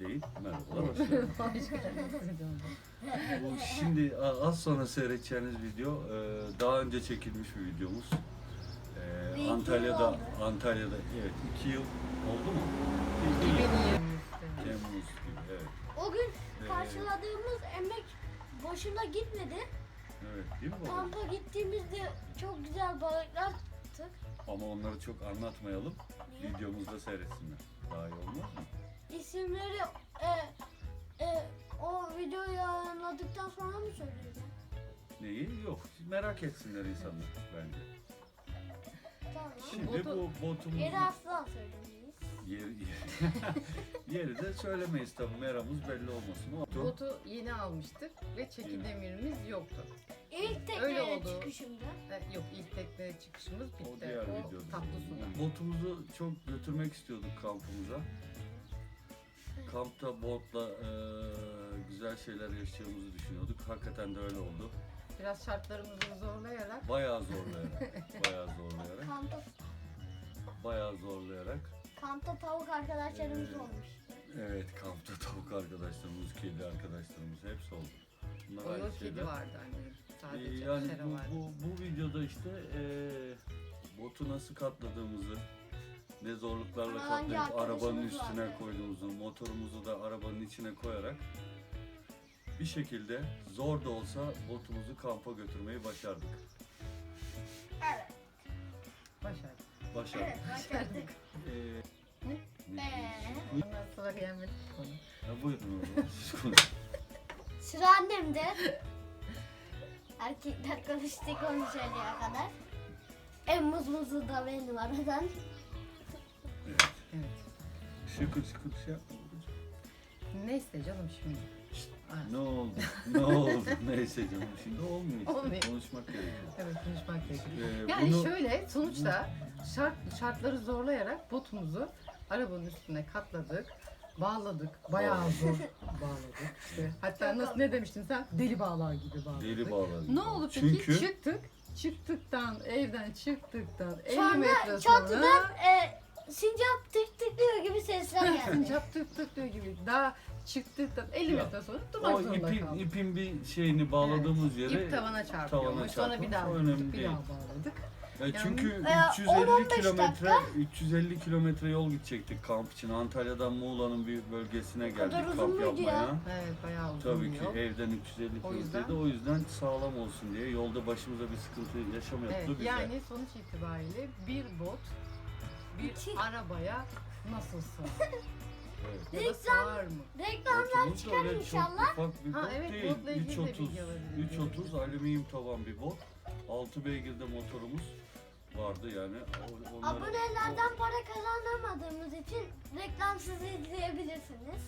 değil. Merhabalar, hoş geldiniz. Bu şimdi az sonra seyredeceğiniz video e, daha önce çekilmiş bir videomuz. E, Bir iki yıl Antalya'da oldu. Antalya'da evet iki yıl oldu mu? İki yıl. Temmuz gibi evet. O gün Ee, karşıladığımız emek boşuna gitmedi. Evet değil mi baba? Kampa gittiğimizde çok güzel balıklar tuttuk. Ama onları çok anlatmayalım. Videomuzda seyretsinler. Daha iyi olmaz mı? İsimleri e, e, o videoyu yayınladıktan sonra mı söyleyeceğim? Neyi? Yok. Merak etsinler insanlar bence. Tamam. Şimdi Botu- bu botumuz Yeri asla söylemeyiz. yeri, yeri de söylemeyiz tabii. Meramız belli olmasın. O botu- Botu yeni almıştık ve çeki demirimiz yoktu. İlk tekneye oldu. çıkışımda. E, Yok ilk tekneye çıkışımız bitti. O diğer videoda. tatlı suda. Botumuzu çok götürmek istiyorduk kampımıza. Kampta botla e, güzel şeyler yaşayacağımızı düşünüyorduk. Hakikaten de öyle oldu. Biraz şartlarımızı zorlayarak Bayağı zorlayarak, bayağı zorlayarak, Kampta, bayağı zorlayarak. kampta tavuk arkadaşlarımız Evet. olmuş. Evet, kampta tavuk arkadaşlarımız, kedi arkadaşlarımız hepsi oldu. Bunlar o kedi şeyler. vardı hani. Ee, Sadece yani şere bu, vardı. bu, bu videoda işte eee botu nasıl katladığımızı, ne zorluklarla Ama hangi katlayıp arabanın arkadaşımız üstüne vardı? koyduğumuzu, motorumuzu da arabanın içine koyarak bir şekilde zor da olsa botumuzu kampa götürmeyi başardık. Evet. Başardık. Başardık. Evet, başardık. Ee, Ne? ne Ee? Ondan sonra gelmedi konu. Ha, buyurun siz konuşun. Sıra annemde. Erkekler konuştu konuşacağına kadar. En muzmuzu da benim aradan. Şıkır şıkır şey yapma. Neyse canım şimdi. Aa, Ne oldu? Ne oldu? Neyse canım şimdi olmuyor işte. Olmuyor. Konuşmak gerekiyor. Evet konuşmak gerekiyor. Ee, Yani bunu- şöyle sonuçta şart, şartları zorlayarak botumuzu arabanın üstüne katladık. Bağladık. Bayağı zor bağladık. İşte. Hatta nasıl ne demiştin sen? Deli bağlar gibi bağladık. Deli bağladı. Ne oldu peki? Çünkü Çıktık. Çıktıktan, evden çıktıktan 50 Sonra metre sonra çatıdan e, sincap tık tıklıyor gibi sesler geldi. sincap tık tık diyor gibi daha çıktıktan 50 Ya, metre sonra durmak o zorunda ipin, kaldık. ipin bir şeyini bağladığımız yere İp tavana çarpıyormuş. tavana Sonra bir daha o vurduk, bir değil. daha bağladık. Ya çünkü Veya 350 10-15 kilometre 350 kilometre yol gidecektik kamp için. Antalya'dan Muğla'nın bir bölgesine kadar geldik uzun kamp muydu yapmaya. ya? Evet bayağı uzun Tabii ki yol. evden 350 O yüzden- kilometreydi. O yüzden sağlam olsun diye yolda başımıza bir sıkıntı yaşamayalım. Evet, güzel. yani sonuç itibariyle bir bot bir İki. arabaya nasıl sığar? Evet. ya da sığar mı? Reklamlar çıkar öyle inşallah. Çok ufak bir Ha, bot evet, değil. botla ilgili de 330, bilgi alabiliriz. 330 alüminyum tavan bir bot. 6 beygirde motorumuz vardı yani. O- Onları, Abonelerden para kazanamadığımız için reklamsız izleyebilirsiniz.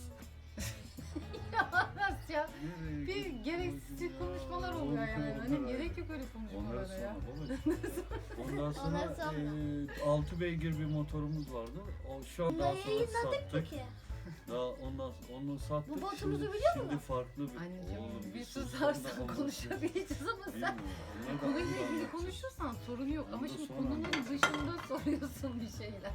Ya bir gereksiz ya? konuşmalar oluyor Ondan yani. Hani gerek yok öyle Ondan konuşmalara ya. sonra. Ondan sonra Ondan sonra. e, 6 beygir bir motorumuz vardı. O şu an daha sonra sattık. ki? Daha ondan onu sattık. Bu botumuzu şimdi, biliyor şimdi musun? farklı bir Anneciğim Oğlum, bir sus, susarsan ondan- konuşabileceğiz ama sen konuyla ilgili konuşursan sorun yok. Ama şimdi konunun dışında soruyorsun bir şeyler.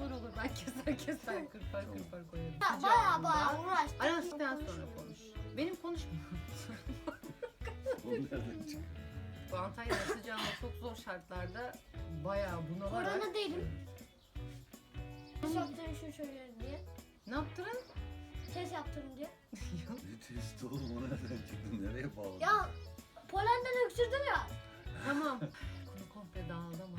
Olur olur ben keser keser kırpar kırpar koyarım. Ya baya baya uğraştık. Arasından sonra konuş. Benim konuşmuyorum. O nereden çıktı? Bu Antalya'da sıcağında çok zor şartlarda bayağı bunalarak. Korona değilim. Test yaptırın şu şöyle diye. Ne yaptırın? Test yaptırın diye. Ne testi oğlum o nereden çıktı? Nereye bağladın? Ya Polen'den öksürdüm ya. tamam. Konu komple dağıldı ama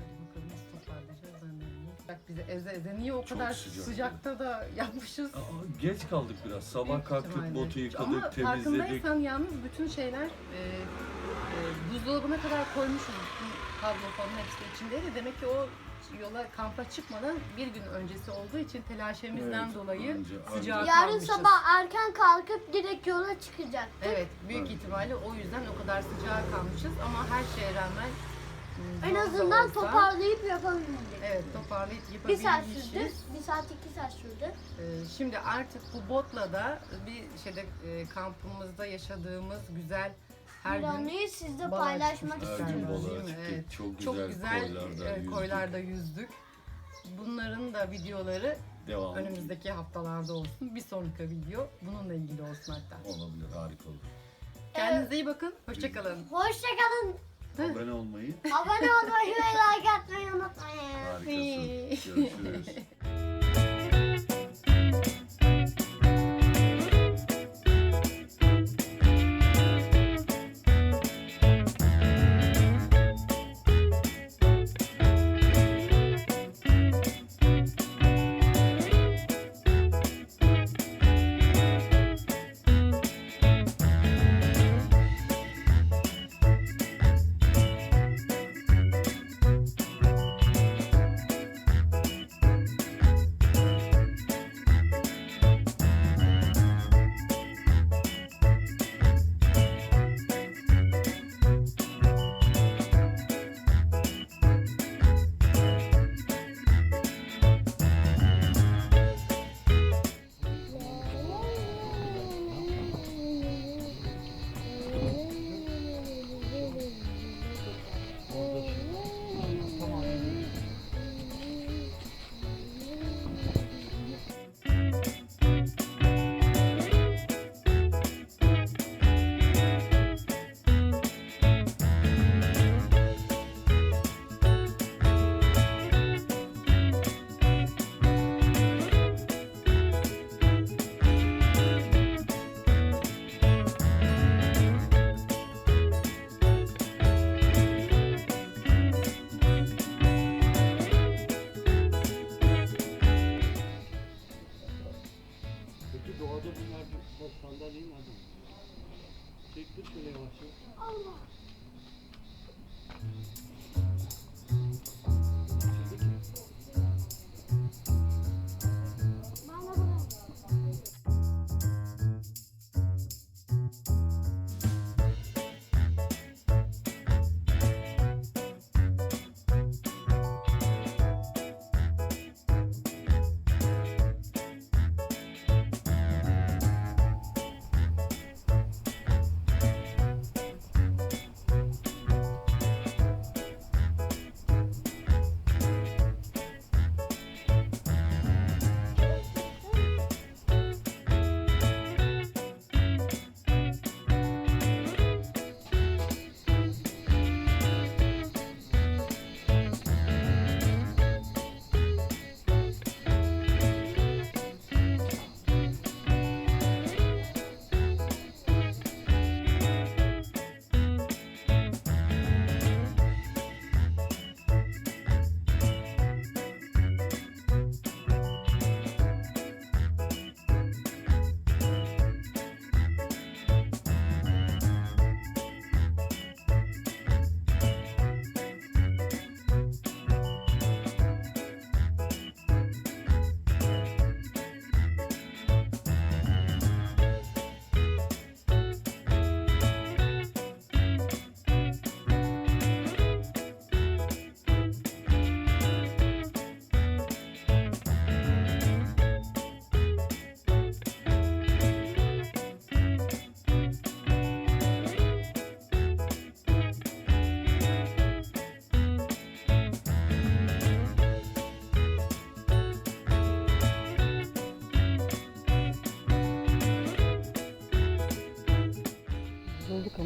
bize eze eze niye o Çok kadar sıcak. sıcakta da yapmışız. Aa, geç kaldık biraz. Sabah Büyük kalktık, ihtimalle. botu yıkadık, Ama temizledik. farkındaysan yalnız bütün şeyler e, e, buzdolabına kadar koymuşuz. Bütün kablo falan hepsi de içindeydi. Demek ki o yola kampa çıkmadan bir gün öncesi olduğu için telaşemizden Evet, dolayı anca- sıcağa anca. Yarın kalmışız. sabah erken kalkıp direkt yola çıkacak. Evet büyük Evet. ihtimalle o yüzden o kadar sıcağa kalmışız ama her şeye rağmen m, En azından olsa- toparlayıp yapabildik. Evet toparlayıp Bir saat sürdü. Bir saat iki saat sürdü. Ee, Şimdi artık bu botla da bir şeyde e, kampımızda yaşadığımız güzel her gün sizle balığa paylaşmak çıkmıştık Her istiyorum. gün Değil balığa mi? çıktık. Evet. Çok güzel, çok güzel koylarda e, yüzdük. koylarda yüzdük. Bunların da videoları Devam. önümüzdeki haftalarda olsun. Bir sonraki video bununla ilgili olsun hatta. Olabilir, harika olur. Kendinize iyi bakın. Hoşçakalın. Hoşçakalın. Abone olmayı Abone olmayı ve like atmayı unutmayın. harikasın. Görüşürüz.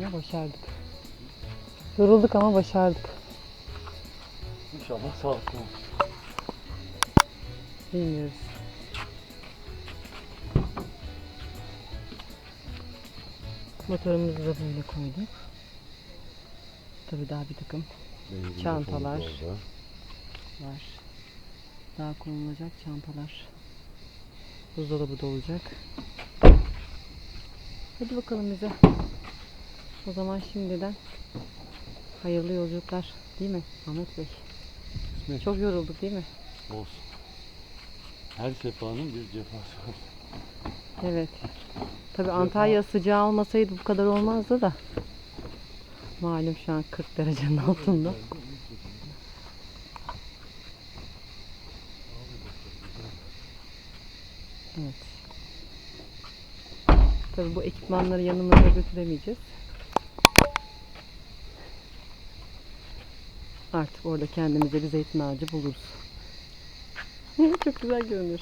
ama başardık. Yorulduk ama başardık. İnşallah sağlıklı olur. Bilmiyoruz. Motorumuzu da böyle koyduk. Tabii daha bir takım Çantalar. var. Daha konulacak çantalar. Buzdolabı da olacak. Hadi bakalım bize. O zaman şimdiden hayırlı yolculuklar değil mi Ahmet Bey? Kısmet. Çok yorulduk değil mi? Olsun. Her sefanın bir cefası var. Evet. Tabii Antalya sıcağı olmasaydı bu kadar olmazdı da. Malum şu an 40 derecenin altında. Evet. Tabii bu ekipmanları yanımızda götüremeyeceğiz. Artık orada kendimize bir zeytin ağacı buluruz. Çok güzel görünüyor.